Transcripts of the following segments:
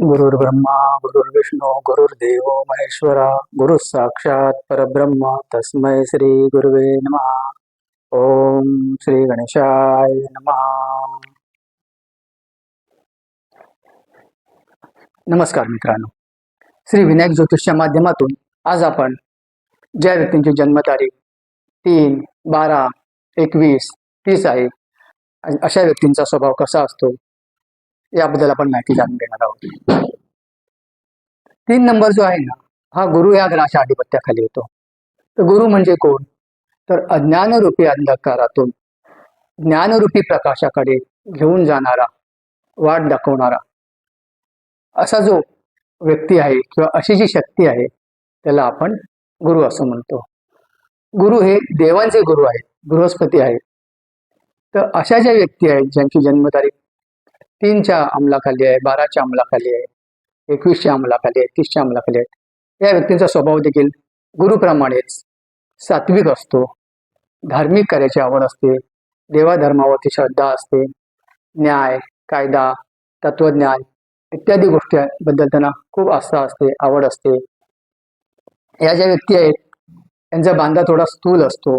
गुरुर्ब्रह्मा गुरुर्विष्णू गुरुर्देव महेश्वरा गुरु साक्षात परब्रह्म. तस्मै श्री गुरुवे नम. ओम श्री गणेशाय नम. नमस्कार मित्रांनो. श्री विनायक ज्योतिषच्या माध्यमातून आज आपण ज्या व्यक्तींची जन्मतारीख तीन बारा एकवीस तीस आहे अशा व्यक्तींचा स्वभाव कसा असतो? याबद्दल आपण माहिती जाणून घेणार आहोत. तीन नंबर जो आहे ना हा गुरु या ग्रहाच्या आधिपत्याखाली येतो. तर गुरु म्हणजे कोण? तर अज्ञानरूपी अंधकारातून ज्ञानरूपी प्रकाशाकडे घेऊन जाणारा वाट दाखवणारा. असा जो व्यक्ती आहे किंवा अशी जी शक्ती आहे त्याला आपण गुरु असं म्हणतो. गुरु हे देवांचे गुरु आहेत बृहस्पती आहेत. तर अशा ज्या व्यक्ती आहेत ज्यांची जन्मतारीख तीनच्या अंमलाखाली आहे बाराच्या अंमलाखाली आहे एकवीसच्या अंमलाखाली आहे तीसच्या अंमलाखाली आहे. या व्यक्तींचा स्वभाव देखील गुरुप्रमाणेच सात्विक असतो धार्मिक कार्याची आवड असते देवाधर्मावरती श्रद्धा असते न्याय कायदा तत्वज्ञान इत्यादी गोष्टीबद्दल त्यांना खूप आस्था असते आवड असते. या ज्या व्यक्ती आहेत त्यांचा बांधा थोडा स्थूल असतो.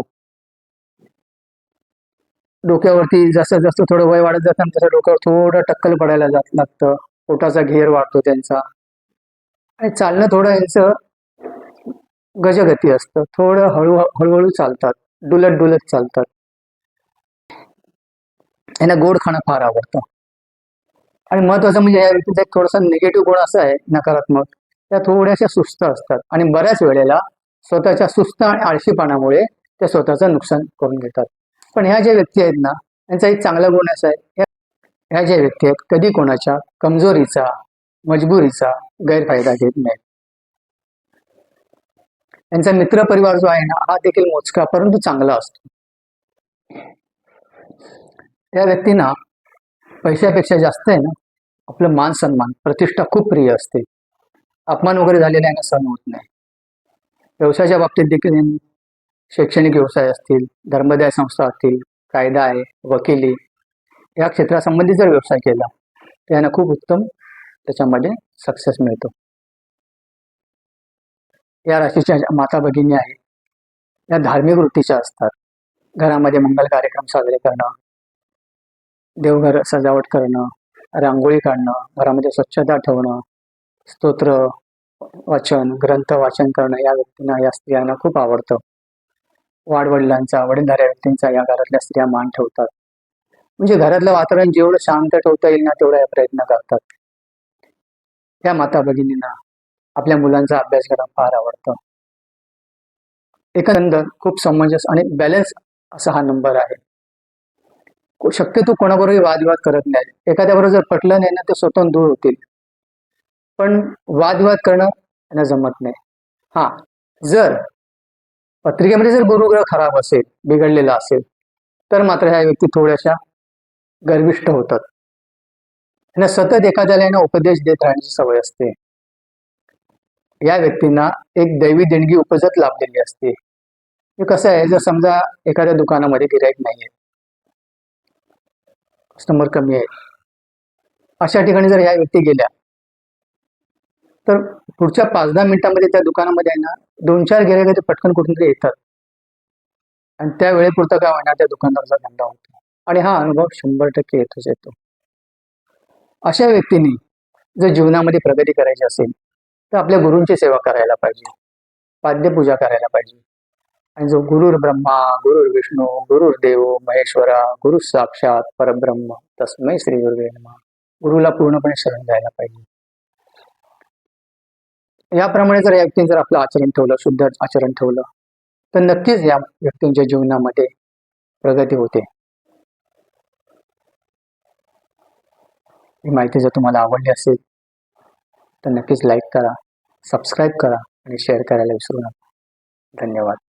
डोक्यावरती जसं जसं थोडं वय वाढत जातं तसं डोक्यावर थोडं टक्कल पडायला जात लागतं. पोटाचा घेर वाढतो त्यांचा. आणि चालणं थोडं यांचं गजगती असतं. थोडं हळू हळूहळू चालतात. डुलत डुलत चालतात. यांना गोड खाणं फार आवडतं. आणि महत्वाचं म्हणजे या व्यक्तीचा एक थोडासा निगेटिव्ह गुण असा आहे नकारात्मक त्या थोड्याशा सुस्त असतात. आणि बऱ्याच वेळेला स्वतःच्या सुस्त आणि आळशीपणामुळे ते स्वतःचं नुकसान करून घेतात. पण ह्या ज्या व्यक्ती आहेत ना यांचा एक चांगला गुण असा आहे ह्या- ज्या व्यक्ती आहेत कधी कोणाच्या कमजोरीचा मजबुरीचा गैरफायदा घेत नाहीत. त्यांचा मित्र परिवार जो आहे ना हा देखील मोजका परंतु चांगला असतो. त्या व्यक्तींना पैशापेक्षा जास्त आहे ना आपलं मान सन्मान प्रतिष्ठा खूप प्रिय असते. अपमान वगैरे झालेला यांना सहन होत नाही. व्यवसायाच्या बाबतीत देखील शैक्षणिक व्यवसाय असतील धर्मदाय संस्था असतील कायदा आहे वकिली या क्षेत्रासंबंधी जर व्यवसाय केला तर यांना खूप उत्तम त्याच्यामध्ये सक्सेस मिळतो. या राशीच्या माता भगिनी आहेत. या धार्मिक वृत्तीच्या असतात. घरामध्ये मंगल कार्यक्रम साजरे करणं देवघर सजावट करणं रांगोळी काढणं घरामध्ये स्वच्छता ठेवणं स्तोत्र वाचन ग्रंथ वाचन करणं या व्यक्तींना या स्त्रियांना खूप आवडतं. वाडवडिलांचा वडीलधाऱ्या व्यक्तींचा या घरातल्या स्त्रिया मान ठेवतात. म्हणजे घरातलं वातावरण जेवढं शांत ठेवता येईल ना तेवढा या प्रयत्न करतात. त्या माता भगिनींना आपल्या मुलांचा अभ्यास करणं फार आवडतं. एकंदर खूप समंजस आणि बॅलन्स असा हा नंबर आहे. शक्यतो कोणाबरोबर वादविवाद करत नाही. एखाद्याबरोबर जर पटलं नाही ना ते स्वतःहून दूर होतील. पण वादविवाद करणं त्यांना जमत नाही. हा जर पत्रिकेमध्ये जर गुरुग्रह खराब असेल बिघडलेला असेल तर मात्र ह्या व्यक्ती थोड्याशा गर्विष्ठ होतात. त्यांना सतत एखाद्याला यांना उपदेश देत राहण्याची सवय असते. या व्यक्तींना एक दैवी देणगी उपजत लाभलेली असते. हे कसं आहे? जर समजा एखाद्या दुकानामध्ये गिराईक नाहीये. कस्टमर कमी आहे. अशा ठिकाणी जर ह्या व्यक्ती गेल्या तर पुढच्या पाच दहा मिनिटांमध्ये त्या दुकानामध्ये आहे ना दोन चार गिरायक ते पटकन कुठून तरी येतात. आणि त्या वेळेपुरता काय होणार त्या दुकानदाराचा धंदा होतो. आणि हा अनुभव शंभर टक्के येतोच येतो. अशा व्यक्तीने जर जीवनामध्ये प्रगती करायची असेल तर आपल्या गुरूंची सेवा करायला पाहिजे. पाद्यपूजा करायला पाहिजे. आणि जो गुरुर ब्रह्मा गुरुर विष्णू गुरुर देव महेश्वरा गुरु साक्षात परब्रह्म तस्मै श्री गुरुवे गुरुला पूर्णपणे शरण जायला पाहिजे. याप्रमाणे जर या व्यक्तीने जर आपलं आचरण ठेवलं शुद्ध आचरण ठेवलं तर नक्कीच या व्यक्तींच्या जीवनामध्ये प्रगती होते. ही माहिती जर तुम्हाला आवडली असेल तर नक्कीच लाईक करा सबस्क्राईब करा आणि शेअर करायला विसरू नका. धन्यवाद.